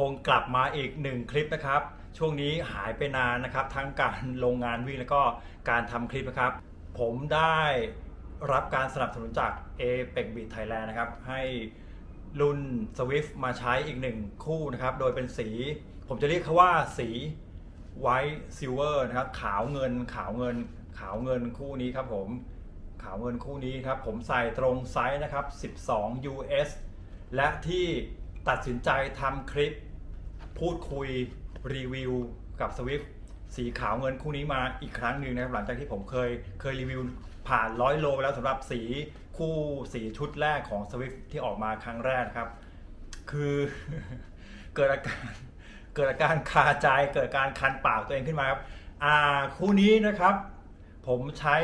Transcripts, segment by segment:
อากงกลับมาอีกหนึ่งคลิปนะครับ ช่วงนี้หายไปนานนะครับ ทั้งการลงงานวิ่งแล้วก็การทำคลิปนะครับ ผมได้รับการสนับสนุนจาก a p e c Beat Thailand นะครับ ให้รุ่น Swift มาใช้อีกหนึ่งคู่นะครับ โดยเป็นสี ผมจะเรียกเขาว่าสี White Silver นะครับ ขาวเงิน ขาวเงิน ขาวเงินคู่นี้ครับผม ขาวเงินคู่นี้ครับ ผมใส่ตรงไซส์นะครับ 12 US และที่ตัดสินใจทำคลิป พูดคุยรีวิวกับ Swift สีขาวเงินคู่นี้มาอีกครั้งหนึ่งนะครับหลังจากที่ผมเคยเคยรีวิวผ่านร้อยโลไปแล้วสำหรับสีคู่สีชุดแรกของ Swift ที่ออกมาครั้งแรกครับ คือเกิดอาการเกิดอาการคาใจเกิดการคันปากตัวเองขึ้นมาครับอ่าคู่นี้นะครับ ผมใช้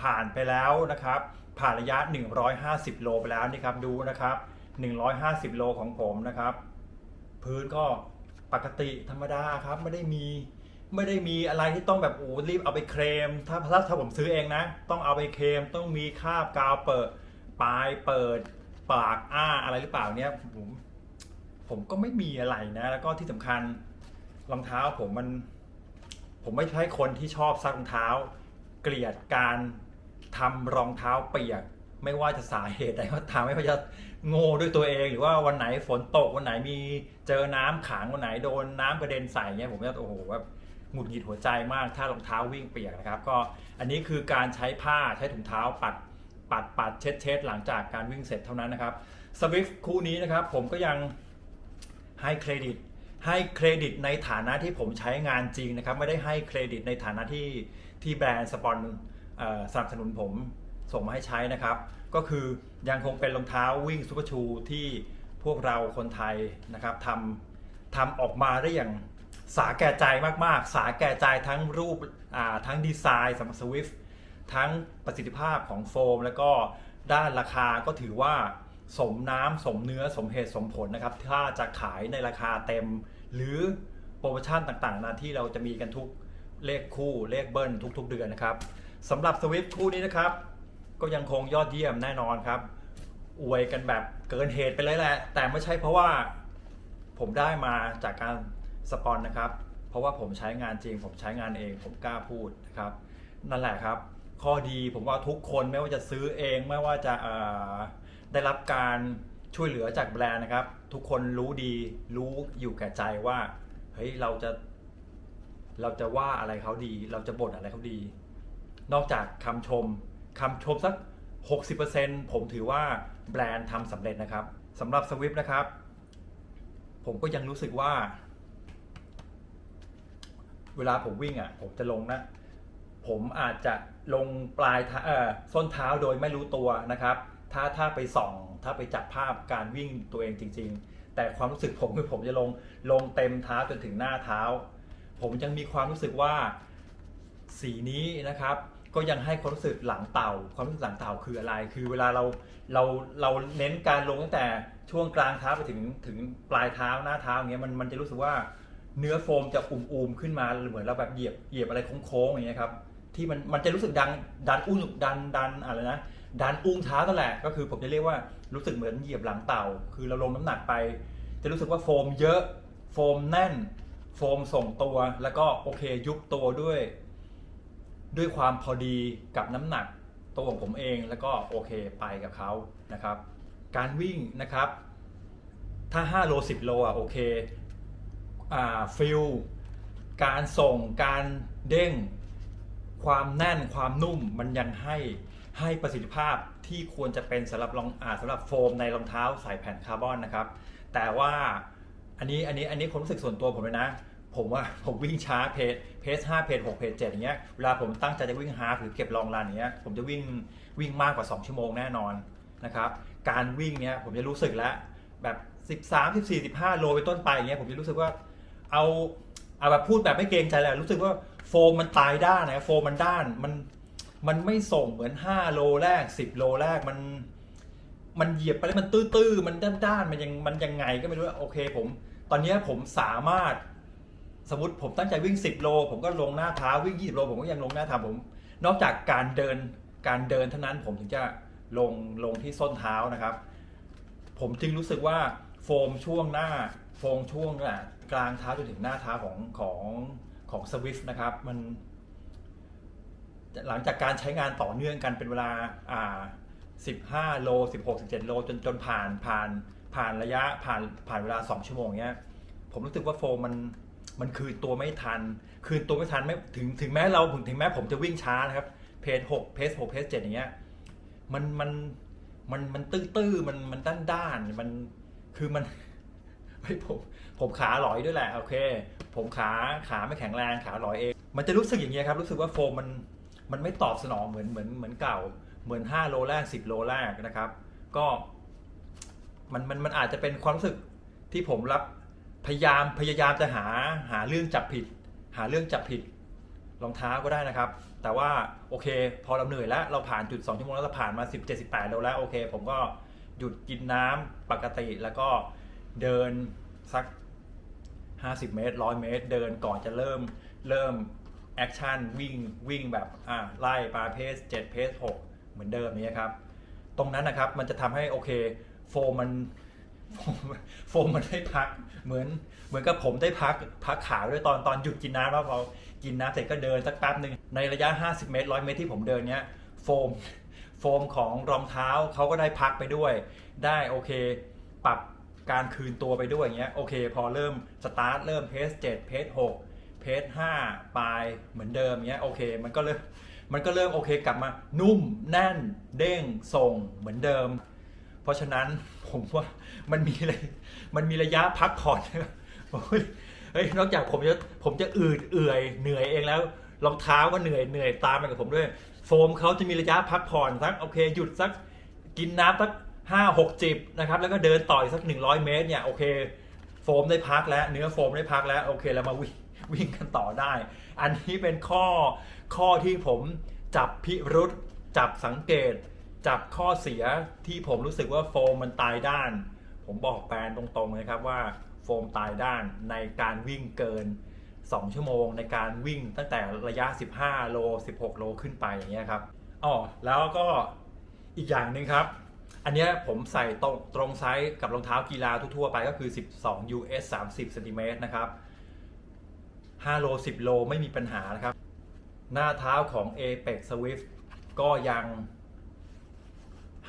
ผ่านไปแล้วนะครับ ผ่านระยะ 150 โลไปแล้วนี่ครับดูนะครับ 150 โลของผมนะครับ พื้นก็ปกติธรรมดาครับไม่ได้มีไม่ได้มีอะไรที่ต้องแบบโอ้รีบเอาไปเคลมถ้าถ้าถ้าผมซื้อเองนะ ต้องเอาไปเคลมต้องมีคาบกาวเปิดปลายเปิดปากอ้าอะไรหรือเปล่าเนี่ยผมผมก็ไม่มีอะไรนะ แล้วก็ที่สำคัญรองเท้าผมมัน ผมไม่ใช่คนที่ชอบซักรองเท้า เกลียดการทำรองเท้าเปียก ไม่ว่าจะสาเหตุใดก็ตามไม่ว่าจะ โง่ด้วยตัวเองหรือว่าวันไหนฝนตกวันไหนมีเจอน้ำขังวันไหนโดนน้ำกระเด็นใส่เงี้ยผมจะโอ้โหแบบหงุดหงิดหัวใจมาก ถ้ารองเท้าวิ่งเปียกนะครับ ก็อันนี้คือการใช้ผ้าใช้ถุงเท้าปัดปัดปัดเช็ดเช็ดหลังจากการวิ่งเสร็จเท่านั้นนะครับสวิฟคู่นี้นะครับผมก็ยังให้เครดิตให้เครดิตในฐานะที่ผมใช้งานจริงนะครับ ไม่ได้ให้เครดิตในฐานะที่ที่แบรนด์สปอนสนับสนุนผม ส่งมาให้ใช้นะครับ ก็คือยังคงเป็นรองเท้าวิ่งซูเปอร์ชูที่พวกเราคนไทยนะครับทำทำออกมาได้อย่างสาแก่ใจมากๆ สาแก่ใจทั้งรูปทั้งดีไซน์สำหรับสวิฟทั้งประสิทธิภาพของโฟม แล้วก็ด้านราคาก็ถือว่าสมน้ำสมเนื้อสมเหตุสมผลนะครับ ถ้าจะขายในราคาเต็ม หรือโปรโมชั่นต่างๆนะที่เราจะมีกันทุกเลขคู่เลขเบิ้ลทุกๆเดือนนะครับสำหรับสวิฟคู่นี้นะครับ ก็ยังคงยอดเยี่ยมแน่นอนครับ อวยกันแบบเกินเหตุไปเลยแหละ แต่ไม่ใช่เพราะว่าผมได้มาจากการสปอนนะครับ เพราะว่าผมใช้งานจริง ผมใช้งานเอง ผมกล้าพูดนะครับ นั่นแหละครับ ข้อดีผมว่าทุกคนไม่ว่าจะซื้อเองไม่ว่าจะได้รับการช่วยเหลือจากแบรนด์นะครับ ทุกคนรู้ดีรู้อยู่แก่ใจว่าเฮ้ยเราจะ เราจะว่าอะไรเขาดี เราจะบ่นอะไรเขาดี นอกจากคำชม คำชมสัก 60%ผมถือว่าแบรนด์ทำสำเร็จนะครับสำหรับสวิฟนะครับ ผมก็ยังรู้สึกว่า เวลาผมวิ่งอะ ผมจะลงนะ ผมอาจจะลงปลายเท้าเอ่อส้นเท้าโดยไม่รู้ตัวนะครับ ถ้าถ้าไปส่อง ถ้าไปจับภาพการวิ่งตัวเองจริง ๆ แต่ความรู้สึกผมคือผมจะลงลงเต็มเท้าจนถึงหน้าเท้า ผมยังมีความรู้สึกว่าสีนี้นะครับ ก็ยังให้ความรู้สึกหลังเต่า ความรู้สึกหลังเต่าคืออะไร คือเวลาเราเราเราเน้นการลงตั้งแต่ช่วงกลางเท้าไปถึงถึงปลายเท้าหน้าเท้าอย่างเงี้ยมันมันจะรู้สึกว่าเนื้อโฟมจะอุ่มๆขึ้นมาเหมือนเราแบบเหยียบเหยียบอะไรโค้งๆอย่างเงี้ยครับที่มันมันจะรู้สึกดันดันอุ้งดันดันอะไรนะดันอุ้งเท้านั่นแหละก็คือผมจะเรียกว่ารู้สึกเหมือนเหยียบหลังเต่า คือเราลงน้ำหนักไป จะรู้สึกว่าโฟมเยอะโฟมแน่น โฟมส่งตัวแล้วก็โอเคยุบตัวด้วย ด้วยความพอดีกับน้ำหนักตัวของผมเองแล้วก็โอเคไปกับเขานะครับ การวิ่งนะครับ ถ้า 5 โล 10 โลอะโอเคอ่าฟิลการส่งการเด้ง ความแน่นความนุ่มมันยังให้ให้ประสิทธิภาพที่ควรจะเป็นสำหรับรองอาสำหรับโฟมในรองเท้าใส่แผ่นคาร์บอนนะครับ แต่ว่าอันนี้อันนี้อันนี้ความรู้สึกส่วนตัวผมเลยนะ ผมว่าผมวิ่งช้าเพจเพจห้าเพจหกเพจเจ็ดอย่างเงี้ยเวลาผมตั้งใจจะวิ่งฮาฟหรือเก็บลองรันอย่างเงี้ยผมจะวิ่งวิ่งมากกว่า 2 ชั่วโมงแน่นอนนะครับการวิ่งเนี้ยผมจะรู้สึกแล้วแบบ13 14 15 โลไปนต้นไปอย่างเงี้ยผมจะรู้สึกว่าเอาเอาแบบพูดแบบไม่เกรงใจเลยรู้สึกว่าโฟมมันตายด้านนะโฟมมันด้านมันมันไม่ส่งเหมือน 5 โลแรก 10 โลแรกมันมันเหยียบไปแล้วมันตื้อๆมันด้านๆมันยังมันยังไงก็ไม่รู้โอเคผม ตอนนี้ผมสามารถ สมมติผมตั้งใจวิ่ง 10 โล ผมก็ลงหน้าเท้าวิ่ง 20 โล ผมก็ยังลงหน้าเท้าผม นอกจากการเดินการเดินเท่านั้นผมถึงจะลงลงที่ส้นเท้านะครับ ผมจึงรู้สึกว่าโฟมช่วงหน้าโฟมช่วงกลางเท้าจนถึงหน้าเท้าของของของสวิฟนะครับมันหลังจากการใช้งานต่อเนื่องกันเป็นเวลาอ่า15 โล 16 17 โล จนจนผ่านผ่านผ่านระยะผ่านผ่านเวลา 2 ชั่วโมงเนี้ย ผมรู้สึกว่าโฟมมัน มันคืนตัวไม่ทัน คืนตัวไม่ทันไม่ถึงถึงแม้เราถึงแม้ผมจะวิ่งช้านะครับ เพจ6เพจ6เพจ7อย่างเงี้ยมันมันมันมันตื้อตื้อๆมันมันด้านด้านๆมันคือมันเฮ้ผมผมขาหลอยด้วยแหละโอเค ผมขาขาไม่แข็งแรงขาหลอยเอง มันจะรู้สึกอย่างเงี้ยครับ รู้สึกว่าโฟมมันมันไม่ตอบสนองเหมือนเหมือนเหมือนเก่า เหมือน 5 โลแรก 10 โลแรกนะครับ ก็มันมันมันอาจจะเป็นความรู้สึกที่ผมรับ พยายามพยายามจะหาหาเรื่องจับผิด หาเรื่องจับผิดรองเท้าก็ได้นะครับ แต่ว่าโอเค พอเราเหนื่อยแล้วเราผ่านจุด2ชั่วโมงแล้วเราผ่านมา 17 18โลแล้วโอเค ผมก็หยุดกินน้ำปกติแล้วก็เดินสัก 50 เมตร 100 เมตร เดินก่อนจะเริ่มเริ่มแอคชั่นวิ่งวิ่งแบบอ่าไล่ปาเพส7เพส6เหมือนเดิมนี้ครับ ตรงนั้นนะครับมันจะทำให้โอเคโฟมมัน โฟมมันได้พัก เหมือนเหมือนกับผมได้พักพักขาด้วยตอนตอนหยุดกินน้ำแล้วพอกินน้ำเสร็จก็เดินสักแป๊บหนึ่งในระยะ 50 เมตร 100 เมตรที่ผมเดินเนี้ยโฟมโฟมของรองเท้าเขาก็ได้พักไปด้วย ได้โอเค ปรับการคืนตัวไปด้วยอย่างเงี้ยโอเค พอเริ่มสตาร์ทเริ่มเพส7เพส6เพส5ปลายเหมือนเดิมเงี้ยโอเค มันก็เริ่มมันก็เริ่มโอเคกลับมานุ่มแน่นเด้งส่งเหมือนเดิม ราะฉะนั้นผมว่ามันมีอะไรมันมีระยะพักผ่อนเฮ้ยนอกจากผมจะผมจะอืดเอื่อยเหนื่อยเองแล้วรองเท้าก็เหนื่อยเหนื่อยตามไปกับผมด้วย โฟมเขาจะมีระยะพักผ่อนสักโอเคหยุดสักกินน้ำสักห้าหกจิบนะครับแล้วก็เดินต่ออีกสักหนึ่งร้อยเมตรเนี่ยโอเค โฟมได้พักแล้ว เนื้อโฟมได้พักแล้วโอเคเรามาวิ่งวิ่งกันต่อได้ อันนี้เป็นข้อข้อที่ผมจับพิรุษจับสังเกต จับข้อเสียที่ผมรู้สึกว่าโฟมมันตายด้าน ผมบอกแปลนตรงๆเลยครับว่าโฟมตายด้านในการวิ่งเกิน 2 ชั่วโมง ในการวิ่งตั้งแต่ระยะ 15 โล 16 โลขึ้นไปอย่างเงี้ยครับอ๋อแล้วก็อีกอย่างหนึ่งครับ อันนี้ผมใส่ตรงตรงไซส์กับรองเท้ากีฬาทั่วๆไปก็คือ 12 US 30เซนติเมตรนะครับ 5 โล 10 โลไม่มีปัญหานะครับ หน้าเท้าของ Apex Swift ก็ยัง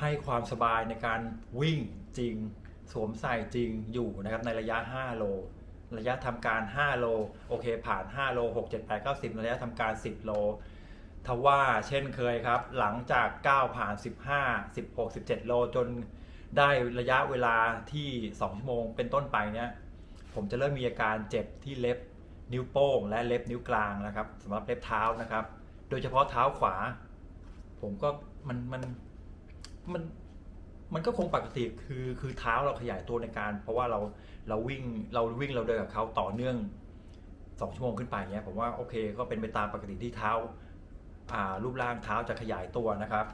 ให้ความสบายในการวิ่งจริง สวมใส่จริงอยู่นะครับในระยะ 5 โล ระยะทำการ 5 โล โอเค ผ่าน 5 โล 6 7 8 9 10 ระยะทำการ 10 โลทว่าเช่นเคยครับ หลังจาก9ผ่าน 15 16 17 โล จนได้ระยะเวลาที่ 2 ชั่วโมงเป็นต้นไปเนี่ยผมจะเริ่มมีอาการเจ็บที่เล็บนิ้วโป้ง และเล็บนิ้วกลางนะครับสำหรับเล็บเท้านะครับ โดยเฉพาะเท้าขวา ผมก็มันมัน มันมันก็คงปกติคือคือเท้าเราขยายตัวในการ เพราะว่าเราเราวิ่งเราวิ่งเราเดินกับเขาต่อเนื่องสองชั่วโมงขึ้นไปเนี้ยผมว่าโอเคก็เป็นไปตามปกติที่เท้าอ่ารูปร่างเท้าจะขยายตัวนะครับ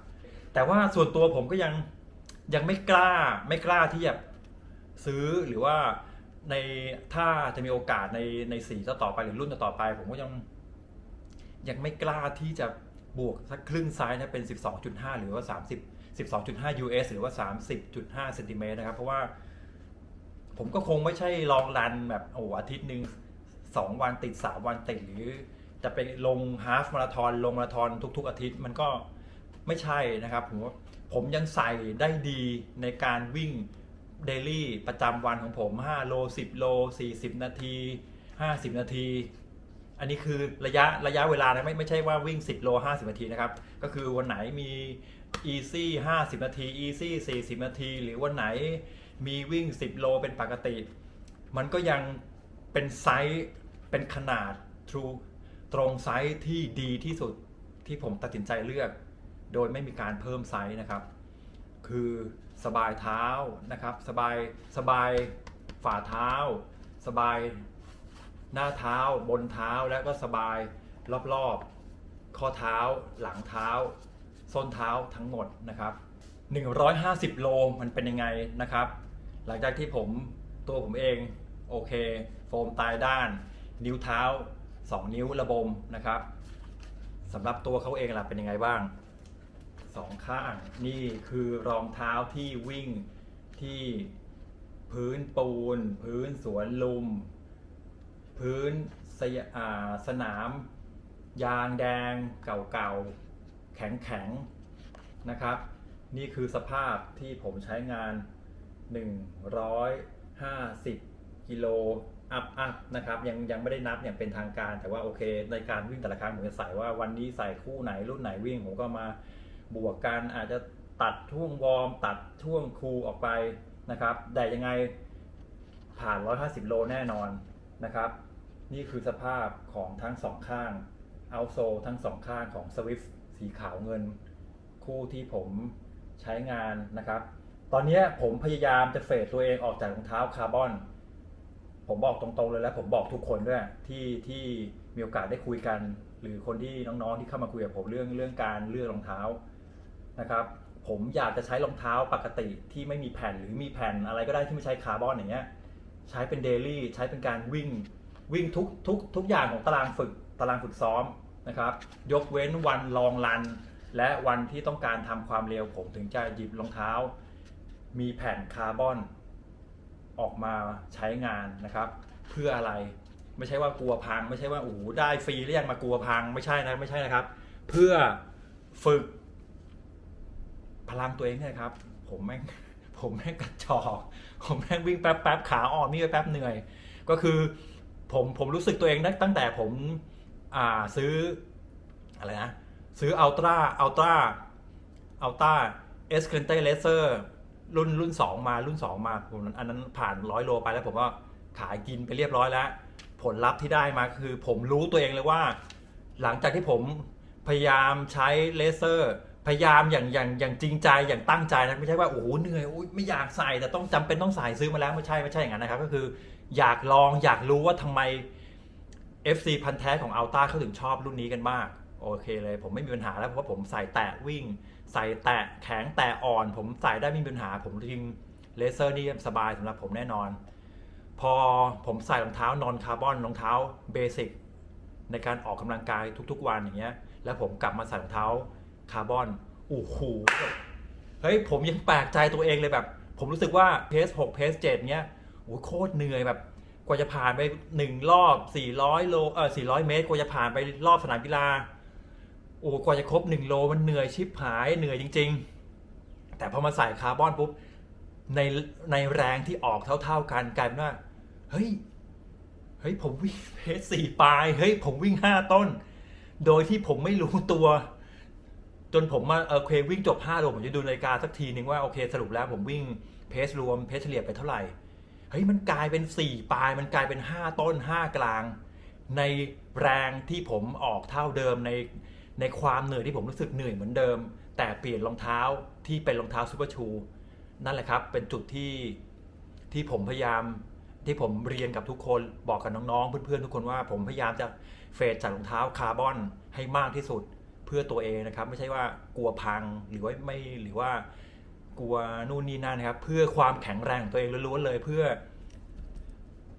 แต่ว่าส่วนตัวผมก็ยังยังไม่กล้าไม่กล้าที่จะซื้อหรือว่าในถ้าจะมีโอกาสในในสีต่อไปหรือรุ่นต่อไป ผมก็ยังยังไม่กล้าที่จะบวกสักครึ่งไซส์นะเป็น 12.5 หรือว่า 30 12.5 US หรือว่า 30.5เซนติเมตรนะครับ เพราะว่า ผมก็คงไม่ใช่ลองรันแบบโอ้อาทิตย์หนึ่ง2 วันติด 3 วันติดหรือ จะไปลงฮาฟมาราธอนลงมาราธอนทุก ๆ อาทิตย์มันก็ไม่ใช่นะครับ ผมว่าผมยังใส่ได้ดีในการวิ่งเดลี่ประจำวันของผม 5 โล 10 โล 40 นาที 50 นาที อันนี้คือระยะระยะเวลานะไม่ไม่ใช่ว่าวิ่ง 10 โล 50 นาทีนะครับ ก็คือวันไหนมี easy 50 นาที easy 40 นาที หรือวันไหนมีวิ่ง 10 โลเป็นปกติ มันก็ยังเป็นไซส์เป็นขนาด true ตรงไซส์ที่ดีที่สุดที่ผมตัดสินใจเลือก โดยไม่มีการเพิ่มไซส์นะครับ คือสบายเท้านะครับ สบายสบายฝ่าเท้า สบายหน้าเท้าบนเท้าแล้วก็สบายรอบๆ ข้อเท้าหลังเท้า ส้นเท้าทั้งหมดนะครับ 150 โลมันเป็นยังไงนะครับ หลังจากที่ผมตัวผมเองโอเค โฟมตายด้าน นิ้วเท้า 2 นิ้วระบมนะครับสำหรับตัวเขาเองล่ะเป็นยังไงบ้างสองข้างนี่คือรองเท้าที่วิ่งที่พื้นปูน พื้นสวนลุม พื้นสสนาม ยางแดงเก่าๆ แข็งๆนะครับ นี่คือสภาพที่ผมใช้งาน 150 กิโลอัพอัพนะครับยังยังไม่ได้นับอย่างเป็นทางการ แต่ว่าโอเค ในการวิ่งแต่ละครั้งผมจะใส่ว่าวันนี้ใส่คู่ไหนรุ่นไหนวิ่ง ผมก็มาบวกกันอาจจะตัดช่วงวอร์มตัดช่วงคูออกไปนะครับแต่ยังไงผ่าน 150 โลแน่นอนนะครับ นี่คือสภาพของทั้งสองข้างเอาโซทั้งสองข้างของ Swift สีขาวเงิน คู่ที่ผมใช้งานนะครับ ตอนนี้ผมพยายามจะเฟดตัวเองออกจากรองเท้าคาร์บอน ผมบอกตรงๆเลยและผมบอกทุกคนด้วยที่ที่มีโอกาสได้คุยกัน หรือคนที่น้องๆที่เข้ามาคุยกับผมเรื่องเรื่องการเลือกรองเท้านะครับ ผมอยากจะใช้รองเท้าปกติที่ไม่มีแผ่นหรือมีแผ่นอะไรก็ได้ที่ไม่ใช้คาร์บอนอย่างเงี้ยใช้เป็นเดลี่ใช้เป็นการวิ่งวิ่งทุกทุกทุกอย่างของตารางฝึกตารางฝึกซ้อม นะครับ ยกเว้นวันลองรัน และวันที่ต้องการทำความเร็วผมถึงจะหยิบรองเท้า มีแผ่นคาร์บอนออกมาใช้งานนะครับ เพื่ออะไรไม่ใช่ว่ากลัวพัง ไม่ใช่ว่าโอ้โหได้ฟรีแล้วยังมากลัวพังไม่ใช่นะไม่ใช่นะครับ เพื่อฝึก พลังตัวเองเนี่ยครับ ผมแม่งผมแม่งกระจอกผมแม่งวิ่งแป๊บแป๊บขาอ่อนนี่ไปแป๊บเหนื่อย ก็คือผมผมรู้สึกตัวเองได้ตั้งแต่ผม อ่าซื้ออะไรนะ ซื้ออัลตร้าอัลตร้าอัลตร้าเอสเคลเต้เลเซอร์รุ่นรุ่นสองมารุ่นสองมาผมอันนั้นผ่านร้อยโลไปแล้วผมก็ขายกินไปเรียบร้อยแล้ว ผลลัพธ์ที่ได้มาคือผมรู้ตัวเองเลยว่า หลังจากที่ผมพยายามใช้เลเซอร์พยายามอย่างอย่างอย่างจริงใจอย่างตั้งใจนะไม่ใช่ว่าโอ้โหเหนื่อยโอ้ยไม่อยากใส่แต่ต้องจำเป็นต้องใส่ซื้อมาแล้วไม่ใช่ไม่ใช่อย่างนั้นนะครับ ก็คือ อยากลองอยากรู้ว่าทำไม FC พันธุ์แท้ของอัลต้าเขาถึงชอบรุ่นนี้กันมาก โอเคเลย ผมไม่มีปัญหาแล้วเพราะว่าผมใส่แตะวิ่ง ใส่แตะแข็งแตะอ่อน ผมใส่ได้ไม่มีปัญหา ผมจริงเลเซอร์นี่สบายสำหรับผมแน่นอน พอผมใส่รองเท้านอนคาร์บอนรองเท้าเบสิกในการออกกำลังกายทุกๆวันอย่างเงี้ย แล้วผมกลับมาใส่รองเท้าคาร์บอนโอ้โหเฮ้ยผมยังแปลกใจตัวเองเลยแบบ ผมรู้สึกว่าเพส6เพส7เนี้ยโอ้โหโคตรเหนื่อยแบบ กว่าจะผ่านไปหนึ่งรอบ400โลเออ400เมตร กว่าจะผ่านไปรอบสนามกีฬาโอ้กว่าจะครบ1โลมันเหนื่อยชิบหายเหนื่อยจริง ๆ แต่พอมาใส่คาร์บอนปุ๊บในในแรงที่ออกเท่า ๆกันกลายเป็นว่าเฮ้ยเฮ้ยผมวิ่งเพสสี่ปลายเฮ้ยผมวิ่ง5ต้น โดยที่ผมไม่รู้ตัว จนผมมาเออเควิ่งจบ5โลผมจะดูนาฬิกาสักทีนึงว่าโอเคสรุปแล้วผมวิ่งเพสรวมเพสเฉลี่ยไปเท่าไหร่ เฮ้ยมันกลายเป็น 4 ปลาย มันกลายเป็น 5 ต้น 5 กลาง ในแรงที่ผมออกเท่าเดิมในในความเหนื่อยที่ผมรู้สึกเหนื่อยเหมือนเดิม แต่เปลี่ยนรองเท้าที่เป็นรองเท้าซูเปอร์ชู นั่นแหละครับ เป็นจุดที่ที่ผมพยายามที่ผมเรียนกับทุกคนบอกกับน้องๆ เพื่อนๆ ทุกคนว่าผมพยายามจะเฟดจากรองเท้าคาร์บอนให้มากที่สุดเพื่อตัวเองนะครับ ไม่ใช่ว่ากลัวพังหรือว่าไม่หรือว่า กลัวนู่นนี่นั่นนะครับ เพื่อความแข็งแรงของตัวเองล้วนๆเลยเพื่อ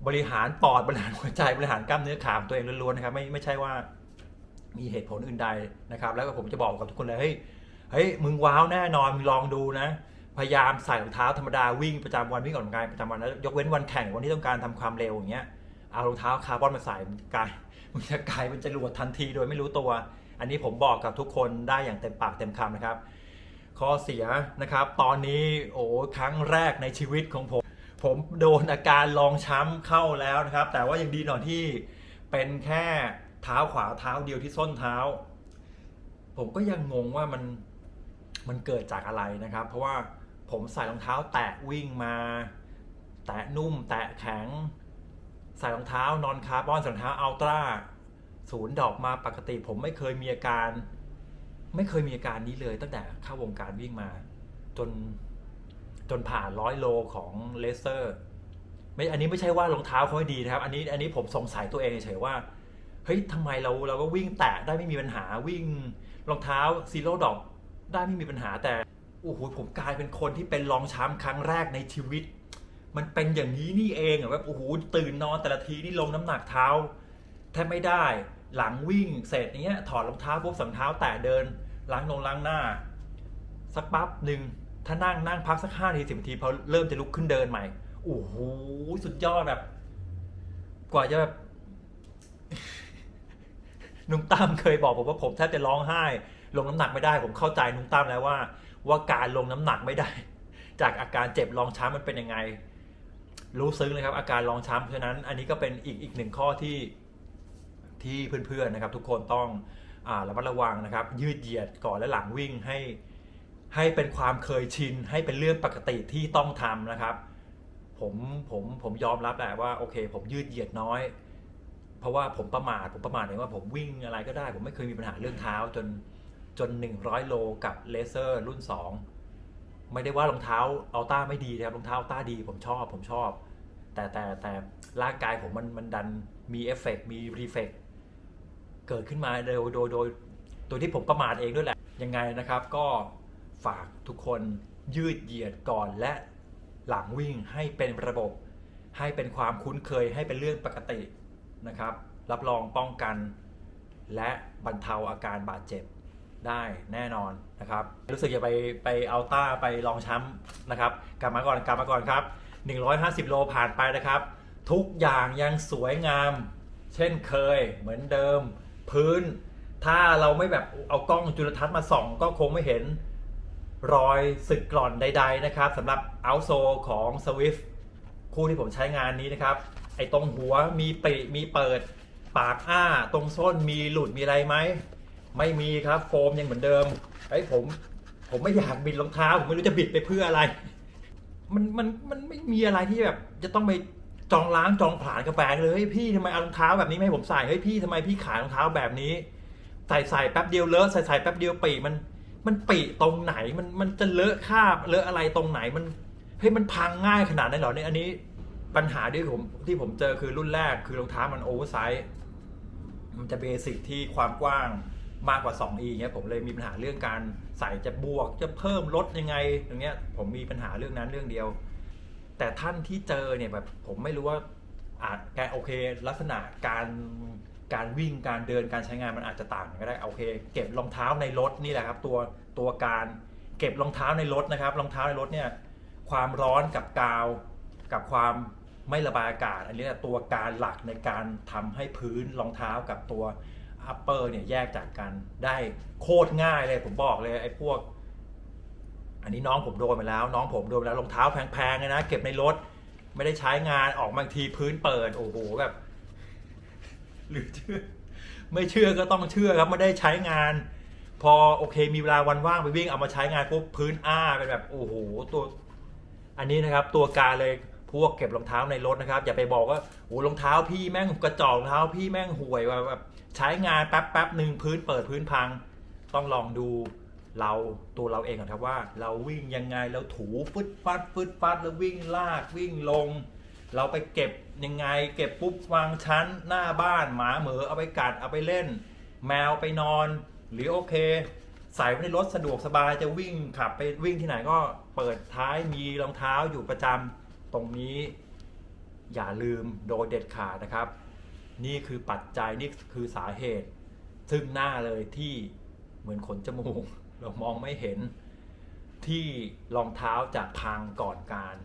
บริหารปอดบริหารหัวใจบริหารกล้ามเนื้อขาของตัวเองล้วนๆนะครับ ไม่ไม่ใช่ว่ามีเหตุผลอื่นใดนะครับ แล้วก็ผมจะบอกกับทุกคนเลยเฮ้ยเฮ้ยมึงว้าวแน่นอนมึงลองดูนะ พยายามใส่รองเท้าธรรมดาวิ่งประจำวันวิ่งออกกำลังกายประจำวันแล้วยกเว้นวันแข่งวันที่ต้องการทำความเร็วอย่างเงี้ยเอารองเท้าคาร์บอนมาใส่มึงกลายมึงจะกลายเป็นจรวดทันทีโดยไม่รู้ตัว อันนี้ผมบอกกับทุกคนได้อย่างเต็มปากเต็มคำนะครับ ข้อเสียนะครับ ตอนนี้โอ้ครั้งแรกในชีวิตของผม ผมโดนอาการลองช้ำเข้าแล้วนะครับ แต่ว่ายังดีหน่อยที่เป็นแค่เท้าขวาเท้าเดียวที่ส้นเท้า ผมก็ยังงงว่ามันมันเกิดจากอะไรนะครับ เพราะว่าผมใส่รองเท้าแตะวิ่งมา แตะนุ่ม แตะแข็ง ใส่รองเท้านอนคาร์บอนใส่รองเท้าอัลตร้าศูนย์ดอกมาปกติ ผมไม่เคยมีอาการ ไม่เคยมีอาการนี้เลยตั้งแต่เข้าวงการวิ่งมา จนจนผ่านร้อยโลของเลเซอร์ไม่อันนี้ไม่ใช่ว่ารองเท้าเขาไม่ดีนะครับ อันนี้อันนี้ผมสงสัยตัวเองเฉยว่าเฮ้ยทำไมเราเราก็วิ่งแตะได้ไม่มีปัญหาวิ่งรองเท้าซีโร่ดอกได้ไม่มีปัญหาแต่โอ้โหผมกลายเป็นคนที่เป็นรองช้ำครั้งแรกในชีวิต มันเป็นอย่างนี้นี่เองอะแบบโอ้โหตื่นนอนแต่ละทีนี่ลงน้ำหนักเท้าแทบไม่ได้ หลังวิ่งเสร็จอย่างเงี้ยถอดรองเท้าปุ๊บส่รองเท้าแตะเดินล้างนงล้างหน้า สักปั๊บหนึ่งถ้านั่งนั่งพักสักห้านาทีสิบนาทีพอเริ่มจะลุกขึ้นเดินใหม่โอ้โหสุดยอดแบบ กว่าจะแบบนุ้งตั้มเคยบอกผมว่าผมแทบจะร้องไห้ ลงน้ำหนักไม่ได้ ผมเข้าใจนุ้งตั้มแล้วว่า ว่าการลงน้ำหนักไม่ได้ จากอาการเจ็บรองช้ำมันเป็นยังไง รู้ซึ้งเลยครับ อาการรองช้ำเพราะฉะนั้น อันนี้ก็เป็นอีกอีกหนึ่งข้อที่ ที่เพื่อนๆนะครับทุกคนต้องอระมัดระวังนะครับ ยืดเหยียดก่อนและหลังวิ่งให้ให้เป็นความเคยชิน ให้เป็นเรื่องปกติที่ต้องทำนะครับ ผมผมผมยอมรับแหละว่าโอเค ผมยืดเหยียดน้อย เพราะว่าผมประมาทผมประมาทเลยว่าผมวิ่งอะไรก็ได้ ผมไม่เคยมีปัญหาเรื่องเท้าจนจน 100 โลกับเลเซอร์รุ่น 2 ไม่ได้ว่ารองเท้าอัลต้าไม่ดีนะครับรองเท้าอัลต้าดี ผมชอบผมชอบ แต่แต่แต่ร่างกายผมมันมันดันมีเอฟเฟกมีรีเฟก เกิดขึ้นมาโดยโดยโดยโดยที่ผมประมาทเองด้วยแหละ ยังไงนะครับ ก็ฝากทุกคนยืดเหยียดก่อนและหลังวิ่งให้เป็นระบบ ให้เป็นความคุ้นเคยให้เป็นเรื่องปกตินะครับ รับรองป้องกัน และบรรเทาอาการบาดเจ็บได้แน่นอนนะครับ รู้สึกจะไปไปเอาต้าไปลองช้ำนะครับ กลับมาก่อนกลับมาก่อนครับ 150 โลผ่านไปนะครับ ทุกอย่างยังสวยงาม เช่นเคยเหมือนเดิม พื้น ถ้าเราไม่แบบเอากล้องจุลทรรศน์มาส่อง ก็คงไม่เห็นรอยสึกกร่อนใด ๆ นะครับสำหรับเอาโซของ Swift คู่ที่ผมใช้งานนี้นะครับ ไอ้ตรงหัวมีปริมีเปิดปากอ้า ตรงส้นมีหลุดมีอะไรไหม ไม่มีครับโฟมยังเหมือนเดิมไอ้ผมผมไม่อยากบิดรองเท้า ผมไม่รู้จะบิดไปเพื่ออะไร มันมันมันไม่มีอะไรที่แบบจะต้องไป จองล้างจองผลาญกระแปงเลยเฮ้ยพี่ทำไมเอารองเท้าแบบนี้ไม่ให้ผมใส่เฮ้ยพี่ทำไมพี่ขายรองเท้าแบบนี้ ใส่ใส่แป๊บเดียวเลอะใส่ใส่แป๊บเดียวปีมัน มันปีตรงไหนมันมันจะเลอะคราบเลอะอะไรตรงไหนมันเฮ้ยมันพังง่ายขนาดนั้นเหรอเนี่ยอันนี้ปัญหาที่ผมที่ผมเจอคือรุ่นแรกคือรองเท้ามันโอเวอร์ไซส์มันจะเบสิกที่ความกว้างมากกว่า 2e เงี้ยผมเลยมีปัญหาเรื่องการใส่จะบวกจะเพิ่มลดยังไงอย่างเงี้ยผมมีปัญหาเรื่องนั้นเรื่องเดียว แต่ท่านที่เจอเนี่ยแบบผมไม่รู้ว่าอาจแกโอเค ลักษณะการการวิ่งการเดินการใช้งานมันอาจจะต่างกันก็ได้โอเค เก็บรองเท้าในรถนี่แหละครับ ตัวตัวการเก็บรองเท้าในรถนะครับรองเท้าในรถเนี่ยความร้อนกับกาว กับความไม่ระบายอากาศ อันนี้แหละตัวการหลักในการทำให้พื้นรองเท้ากับตัว upper เนี่ยแยกจากกันได้โคตรง่ายเลยผมบอกเลยไอ้พวก อันนี้น้องผมโดนไปแล้ว น้องผมโดนไปแล้วรองเท้าแพงๆเลยนะเก็บในรถ ไม่ได้ใช้งานออกมาอีกทีพื้นเปิดโอ้โหแบบ หรือเชื่อ ไม่เชื่อก็ต้องเชื่อครับไม่ได้ใช้งาน พอโอเค มีเวลาวันว่างไปวิ่งเอามาใช้งานปุ๊บพื้นอ้าเป็นแบบโอ้โหตัว อันนี้นะครับ ตัวการเลยพวกเก็บรองเท้าในรถนะครับ อย่าไปบอกว่าโอ้รองเท้าพี่แม่งกระจอกรองเท้าพี่แม่งห่วยว่าแบบใช้งานแป๊บแป๊บหนึ่งพื้นเปิดพื้นพัง ต้องลองดู เราตัวเราเองก่อนครับว่า เราวิ่งยังไงเราถูฟึดฟัดฟึดฟัดแล้ววิ่งลากวิ่งลง เราไปเก็บยังไง เก็บปุ๊บวางชั้นหน้าบ้านหมาเหมือเอาไปกัดเอาไปเล่น แมวไปนอน หรือโอเค ใส่ไว้ในรถสะดวกสบายจะวิ่งขับไปวิ่งที่ไหนก็เปิดท้ายมีรองเท้าอยู่ประจำตรงนี้ อย่าลืมโดยเด็ดขาดนะครับ นี่คือปัจจัยนี่คือสาเหตุซึ่งหน้าเลยที่เหมือนขนจมูก เรามองไม่เห็นที่รองเท้าจะพังก่อนการ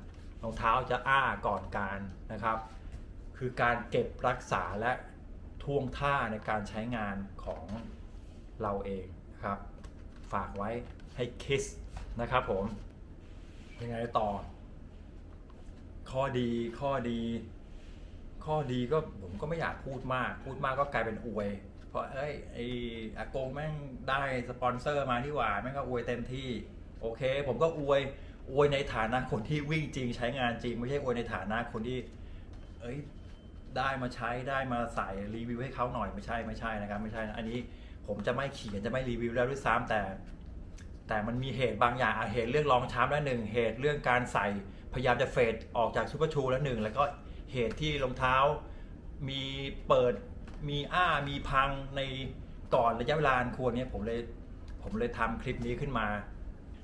รองเท้าจะอ้าก่อนการนะครับ คือการเก็บรักษาและท่วงท่าในการใช้งานของเราเองครับ ฝากไว้ให้คิสนะครับผมยังไงต่อ ข้อดีข้อดี ข้อดีก็ผมก็ไม่อยากพูดมาก พูดมากก็กลายเป็นอวย เพราะเอ้ยไออากงแม่งได้สปอนเซอร์มานี่หว่าแม่งก็อวยเต็มที่ โอเค ผมก็อวยอวยในฐานะคนที่วิ่งจริงใช้งานจริง ไม่ใช่อวยในฐานะคนที่ เอ้ยได้มาใช้ได้มาใส่รีวิวให้เขาหน่อยไม่ใช่ไม่ใช่นะครับไม่ใช่นะอันนี้ผมจะไม่เขียนจะไม่รีวิวแล้วด้วยซ้ำแต่ แต่มันมีเหตุบางอย่างเหตุเรื่องรองช้ำแล้วหนึ่งเหตุเรื่องการใส่พยายามจะเฟดออกจากซูเปอร์ชูแล้วหนึ่งแล้วก็เหตุที่รองเท้ามีเปิด มีอ้ามีพังในก่อนระยะเวลาอันควรเนี่ยผมเลยผมเลยทำคลิปนี้ขึ้นมา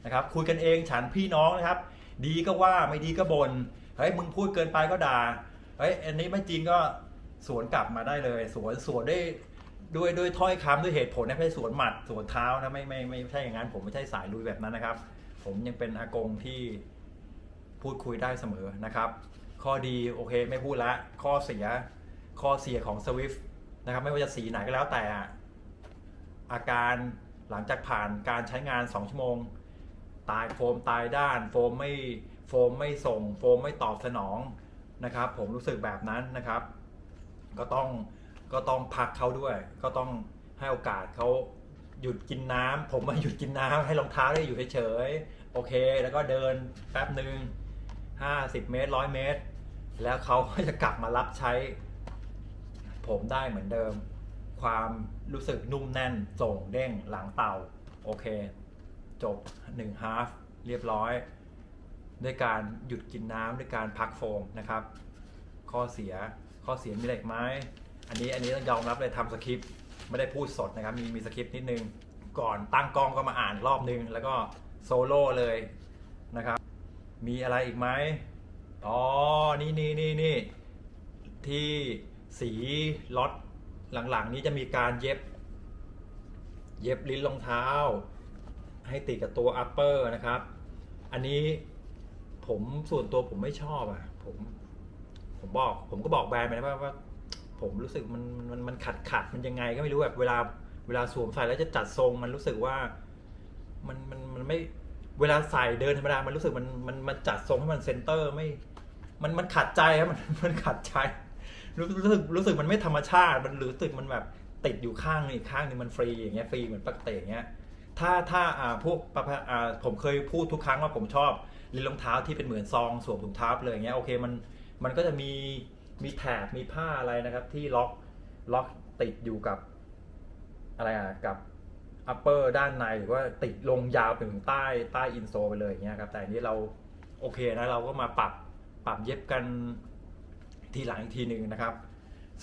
นะครับคุยกันเองฉันพี่น้องนะครับ ดีก็ว่าไม่ดีก็บน่นเฮ้ยมึงพูดเกินไปก็ด่าเฮ้ยอันนี้ไม่จริงก็สวนกลับมาได้เลย สวนสวนได้ด้วยด้วยถ้อยคำด้วยเหตุผลนะไม่ใช่สวนหมัดสวนเท้านะไม่ไม่ไม่ใช่อย่างนั้น ผมไม่ใช่สายลุยแบบนั้นนะครับ ผมยังเป็นอากงที่พูดคุยได้เสมอนะครับ ข้อดีโอเคไม่พูดละ ข้อเสียข้อเสียของ Swift นะครับไม่ว่าจะสีไหนก็แล้วแต่ อาการหลังจากผ่านการใช้งาน 2 ชั่วโมง ตายโฟมตายด้าน โฟมไม่โฟมไม่ส่ง โฟมไม่ตอบสนองนะครับ ผมรู้สึกแบบนั้นนะครับ ก็ต้องก็ต้องพักเขาด้วย ก็ต้องให้โอกาสเขาหยุดกินน้ำผมมาหยุดกินน้ำให้รองเท้าได้อยู่เฉยๆโอเค แล้วก็เดินแป๊บหนึ่ง50 เมตรร้อยเมตร แล้วเขาก็จะกลับมารับใช้ ผมได้เหมือนเดิม ความรู้สึกนุ่มแน่นส่งเด้งหลังเต่าโอเค จบ1 half เรียบร้อย ด้วยการหยุดกินน้ำด้วยการพักโฟมนะครับ ข้อเสียข้อเสียมีอะไรอีกไหมอันนี้อันนี้ต้องยอมรับเลยทำสคริปต์ไม่ได้พูดสดนะครับ มีมีสคริปต์นิดนึง ก่อนตั้งกล้องก็มาอ่านรอบนึง แล้วก็โซโล่เลยนะครับ มีอะไรอีกไหมอ๋อ นี่นี่นี่นี่ที่ สีล็อตหลังๆ นี้จะมีการเย็บ เย็บลิ้นรองเท้า ให้ติดกับตัว upper นะครับ อันนี้ผมส่วนตัวผมไม่ชอบอะ ผมผมบอกผมก็บอกแบรนด์ไปนะว่าว่า ผมรู้สึกมันมันมันขัดขัดมันยังไงก็ไม่รู้แบบเวลาเวลาสวมใส่แล้วจะจัดทรงมันรู้สึกว่ามันมันมันไม่เวลาใส่เดินธรรมดา มันรู้สึกมันมันมันจัดทรงให้มันเซนเตอร์ไม่ มันมันขัดใจครับมันมันขัดใจ รู้สึกรู้สึกมันไม่ธรรมชาติ มันรู้สึกมันแบบติดอยู่ข้างนึงอีกข้างนึงมันฟรีอย่างเงี้ยฟรีเหมือนปกติอย่างเงี้ยถ้าถ้าอ่าพวกประภอ่าผมเคยพูดทุกครั้งว่าผมชอบลินรองเท้าที่เป็นเหมือนซองสวมถุงเท้าไปเลยอย่างเงี้ยโอเคมันมันก็จะมีมีแถบมีผ้าอะไรนะครับ ที่ล็อกล็อกติดอยู่กับอะไรอะกับ upper ด้านในหรือว่าติดลงยาวไปถึงใต้ใต้อินโซไปเลยอย่างเงี้ยครับแต่อันนี้เราโอเคนะเราก็มาปรับปรับเย็บกัน ทีหลังอีกทีหนึ่งนะครับ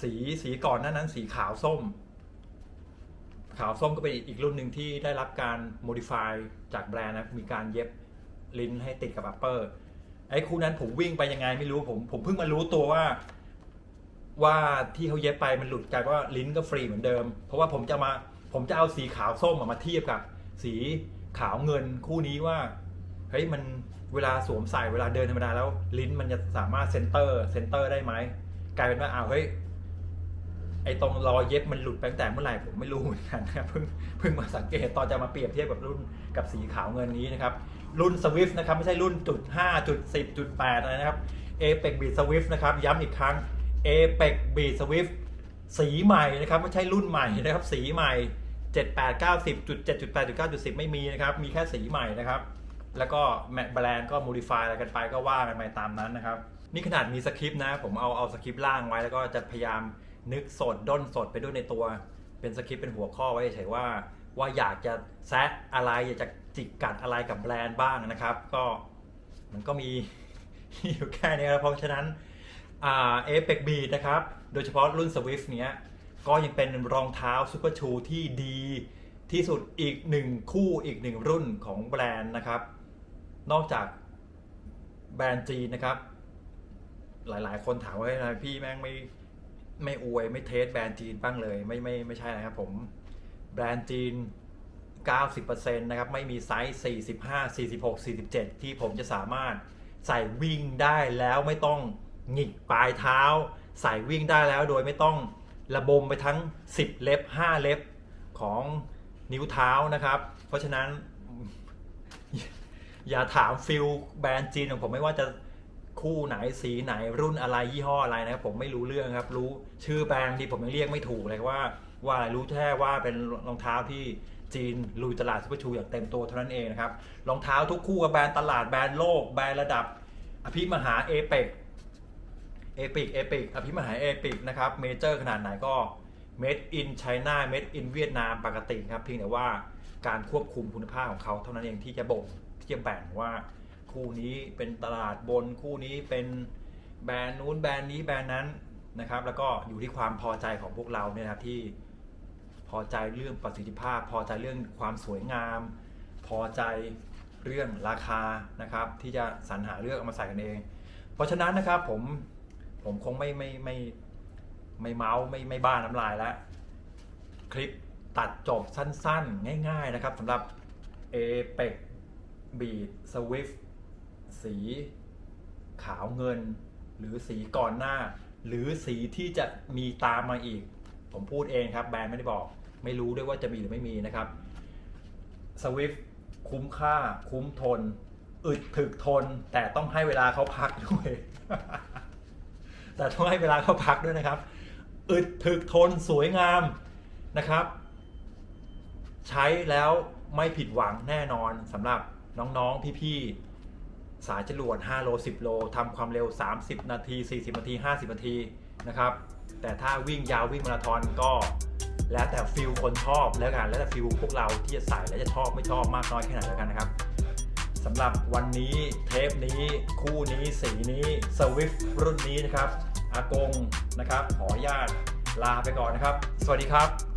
สีสีก่อนหน้านั้นสีขาวส้ม ขาวส้มก็เป็นอีกรุ่นหนึ่งที่ได้รับการ modify จากแบรนด์นะมีการเย็บลิ้นให้ติดกับ upper ไอ้คู่นั้นผมวิ่งไปยังไงไม่รู้ผมผมเพิ่งมารู้ตัวว่า ว่าที่เขาเย็บไปมันหลุดกลายว่าลิ้นก็ฟรีเหมือนเดิม เพราะว่าผมจะมาผมจะเอาสีขาวส้มมาเทียบกับ สีขาวเงินคู่นี้ว่าเฮ้ยมัน เวลาสวมใส่เวลาเดินธรรมดาแล้วลิ้นมันจะสามารถเซนเตอร์เซนเตอร์ได้ไหมกลายเป็นว่าอ้าวเฮ้ยไอ้ตรงรอยเย็บมันหลุดไปตั้งแต่เมื่อไหร่ผมไม่รู้เหมือนกันนะครับเพิ่งเพิ่งมาสังเกตตอนจะมาเปรียบเทียบกับรุ่นกับสีขาวเงินนี้นะครับ รุ่น Swift นะครับไม่ใช่รุ่นจุด5จุด10จุด8อะไรนะครับ Apex Beat Swift นะครับย้ำอีกครั้ง Apex Beat Swift สีใหม่นะครับไม่ใช่รุ่นใหม่นะครับ สีใหม่ 7 8 9 10จุด7จุด8จุด9จุด10 ไม่มีนะครับ มีแค่สีใหม่นะครับ แล้วก็แมทแบรนด์ก็ modify อะไรกันไปก็ว่ากันไปตามนั้นนะครับ นี่ขนาดมีสคริปต์นะ ผมเอาเอาสคริปต์ล่างไว้แล้วก็จะพยายามนึกสดด้นสดไปด้วยในตัว เป็นสคริปต์เป็นหัวข้อไว้เฉยว่า ว่าอยากจะแซะอะไรอยากจะจิกกัดอะไรกับแบรนด์บ้างนะครับ ก็มันก็มีอยู่แค่นี้ครับเพราะฉะนั้นอ่าเอเปกบีนะครับ โดยเฉพาะรุ่น Swift เนี้ยก็ยังเป็นรองเท้าซูเปอร์ชูที่ดีที่สุดอีกหนึ่งคู่อีกหนึ่งรุ่นของแบรนด์นะครับ นอกจากแบรนด์จีนนะครับ หลายๆ คนถามว่าทำไมพี่แม่งไม่ไม่อวยไม่เทสแบรนด์จีนบ้างเลย ไม่ไม่ไม่ใช่นะครับผมแบรนด์จีน 90%นะครับ ไม่มีไซส์ 45 46 47 ที่ผมจะสามารถใส่วิ่งได้แล้วไม่ต้องหงิกปลายเท้า ใส่วิ่งได้แล้วโดยไม่ต้องระบมไปทั้ง 10 เล็บ 5 เล็บของนิ้วเท้านะครับ เพราะฉะนั้น อย่าถามฟิลแบรนด์จีนของผมไม่ว่าจะคู่ไหนสีไหนรุ่นอะไรยี่ห้ออะไรนะครับผมไม่รู้เรื่องครับ รู้ชื่อแบรนด์ที่ผมยังเรียกไม่ถูกเลยว่า ว่าอะไรรู้แค่ว่าเป็นรองเท้าที่จีนลุยตลาดซุปเปอร์ชูอย่างเต็มตัวเท่านั้นเองนะครับรองเท้าทุกคู่กับแบรนด์ตลาดแบรนด์โลกแบรนด์ระดับ อภิมหาเอเปกเอปิกเอปิกอภิมหาเอปิกนะครับเมเจอร์ขนาดไหนก็ made in China made in เวียดนามปกติครับเพียงแต่ว่าการควบคุมคุณภาพของเขาเท่านั้นเองที่จะบ่ง ที่จะแบ่งว่าคู่นี้เป็นตลาดบนคู่นี้เป็นแบรนด์นู้นแบรนด์นี้แบรนด์นั้นนะครับ แล้วก็อยู่ที่ความพอใจของพวกเราเนี่ยนะครับที่พอใจเรื่องประสิทธิภาพ พอใจเรื่องความสวยงาม พอใจเรื่องราคานะครับ ที่จะสรรหาเลือกเอามาใส่กันเอง เพราะฉะนั้นนะครับผมผมคงไม่ไม่ไม่ไม่เมาส์ไม่ไม่บ้าน้ำลายแล้ว คลิปตัดจบสั้นๆ ง่าย ๆนะครับสำหรับ Apex Beat Swift สีขาวเงิน หรือสีก่อนหน้า หรือสีที่จะมีตามมาอีก ผมพูดเองครับแบรนด์ไม่ได้บอก ไม่รู้ด้วยว่าจะมีหรือไม่มีนะครับสวิฟคุ้มค่าคุ้มทน อึดถึกทน แต่ต้องให้เวลาเขาพักด้วย แต่ต้องให้เวลาเขาพักด้วยนะครับ อึดถึกทนสวยงามนะครับ ใช้แล้วไม่ผิดหวังแน่นอนสำหรับ น้องๆ พี่ๆ สายจรวด5โล 10 โลทำความเร็ว 30 นาที 40 นาที 50 นาทีนะครับ แต่ถ้าวิ่งยาววิ่งมาราธอนก็ แล้วแต่ฟิลคนชอบแล้วกัน แล้วแต่ฟิลพวกเราที่จะใส่แล้วจะชอบไม่ชอบมากน้อยแค่ไหนแล้วกันนะครับสำหรับวันนี้เทปนี้คู่นี้สีนี้สวิฟรุ่นนี้นะครับ อากงนะครับ ขออนุญาตลาไปก่อนนะครับ สวัสดีครับ